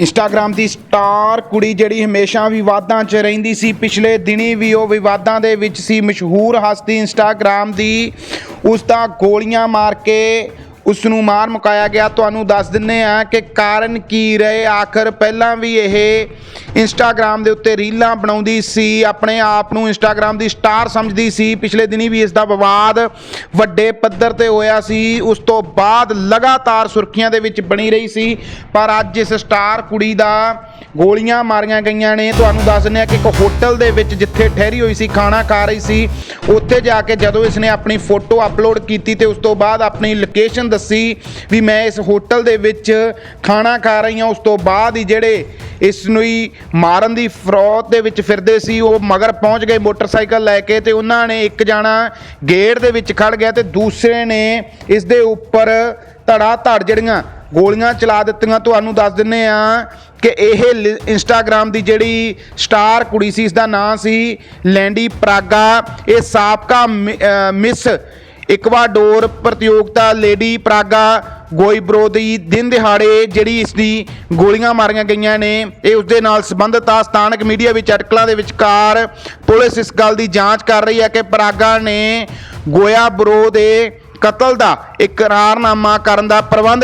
Instagram ਦੀ star ਕੁੜੀ ਜਿਹੜੀ ਹਮੇਸ਼ਾ ਵਿਵਾਦਾਂ 'ਚ ਰਹਿੰਦੀ ਸੀ, ਪਿਛਲੇ ਦਿਨੀ ਵੀ ਉਹ ਵਿਵਾਦਾਂ ਦੇ ਵਿੱਚ ਸੀ, ਮਸ਼ਹੂਰ ਹਸਤੀ ਇੰਸਟਾਗ੍ਰam ਦੀ ਉਸ ਦਾ ਗੋਲੀਆਂ ਮਾਰ ਕੇ ਉਸ ਨੂੰ ਮਾਰ ਮੁਕਾਇਆ ਗਿਆ। ਤੁਹਾਨੂੰ ਦੱਸ ਦਿੰਨੇ ਆ ਕਿ ਕਾਰਨ ਕੀ ਰਹੇ? ਆਖਰ ਪਹਿਲਾਂ ਵੀ ਇਹ ਇੰਸਟਾਗ੍ਰam ਦੇ ਉੱਤੇ ਰੀਲਾਂ ਬਣਾਉਂਦੀ ਸੀ, ਆਪਣੇ ਆਪ ਨੂੰ ਇੰਸਟਾਗ੍ਰam ਦੀ ਸਟਾਰ ਸਮਝਦੀ ਸੀ। ਪਿਛਲੇ ਦਿਨੀ ਵੀ ਇਸ ਦਾ ਵਿਵਾਦ ਵੱਡੇ ਪੱਧਰ ਤੇ ਹੋਇਆ ਸੀ। ਉਸ ਤੋਂ ਬਾਅਦ ਲਗਾਤਾਰ ਸੁਰਖੀਆਂ ਦੇ ਵਿੱਚ ਬਣੀ ਰਹੀ ਸੀ। ਪਰ ਅੱਜ ਇਸ ਸਟਾਰ ਕੁੜੀ ਦਾ ਗੋਲੀਆਂ ਮਾਰੀਆਂ ਗਈਆਂ ਨੇ। ਤੁਹਾਨੂੰ ਦੱਸ ਦਿੰਦੇ ਆ ਕਿ ਇੱਕ ਹੋਟਲ ਦੇ ਵਿੱਚ ਜਿੱਥੇ ਠਹਿਰੀ ਹੋਈ ਸੀ, ਖਾਣਾ ਖਾ ਰਹੀ ਸੀ, ਉੱਥੇ ਜਾ ਕੇ ਜਦੋਂ ਇਸਨੇ ਆਪਣੀ ਫੋਟੋ ਅਪਲੋਡ ਕੀਤੀ ਤੇ ਉਸ ਤੋਂ ਬਾਅਦ ਆਪਣੀ ਲੋਕੇਸ਼ਨ ਦੱਸੀ ਵੀ ਮੈਂ ਇਸ ਹੋਟਲ ਦੇ ਵਿੱਚ ਖਾਣਾ ਖਾ ਰਹੀ ਹਾਂ। ਉਸ ਤੋਂ ਬਾਅਦ ਹੀ ਜਿਹੜੇ ਇਸ ਨੂੰ ਹੀ ਮਾਰਨ ਦੀ ਫਰੋਤ ਦੇ ਵਿੱਚ ਫਿਰਦੇ ਸੀ, ਉਹ ਮਗਰ ਪਹੁੰਚ ਗਏ ਮੋਟਰਸਾਈਕਲ ਲੈ ਕੇ ਤੇ ਉਹਨਾਂ ਨੇ ਇੱਕ ਜਾਣਾ ਗੇਟ ਦੇ ਵਿੱਚ ਖੜ ਗਿਆ ਤੇ ਦੂਸਰੇ ਨੇ ਇਸ ਦੇ ਉੱਪਰ ਧੜਾ ਧੜ ਜਿਹੜੀਆਂ ਗੋਲੀਆਂ ਚਲਾ ਦਿੱਤੀਆਂ। ਤੁਹਾਨੂੰ ਦੱਸ ਦਿੰਨੇ ਆ ਕਿ ਇਹ ਲ- ਇੰਸਟਾਗ੍ਰam ਦੀ ਜਿਹੜੀ ਸਟਾਰ ਕੁੜੀ ਸੀ ਇਸ ਦਾ ਨਾਂ ਸੀ ਲੈਂਡੀ ਪ੍ਰਾਗਾ। ਇਹ ਸਾਬਕਾ ਮਿ- ਮਿਸ ਇਕਵਾਡੋਰ ਪ੍ਰਤੀਯੋਗਤਾ ਲੇਡੀ ਪ੍ਰਾਗਾ ਗੋਈਬਰੋ ਦੀ ਦਿਨ ਦਿਹਾੜੇ ਜਿਹੜੀ ਇਸ ਦੀ ਗੋਲੀਆਂ ਮਾਰੀਆਂ ਗਈਆਂ ਨੇ। ਇਹ ਉਸ ਦੇ ਨਾਲ ਸੰਬੰਧਿਤ ਆ। ਸਥਾਨਕ ਮੀਡੀਆ ਵਿੱਚ ਅਟਕਲਾਂ ਦੇ ਵਿਚਕਾਰ ਪੁਲਿਸ ਇਸ ਗੱਲ ਦੀ ਜਾਂਚ ਕਰ ਰਹੀ ਹੈ ਕਿ ਪ੍ਰਾਗਾ ਨੇ ਗੋਇਆ ਬਰੋ ਦੇ ਕਤਲ ਦਾ ਇਕਰਾਰਨਾਮਾ ਕਰਨ ਦਾ ਪ੍ਰਬੰਧ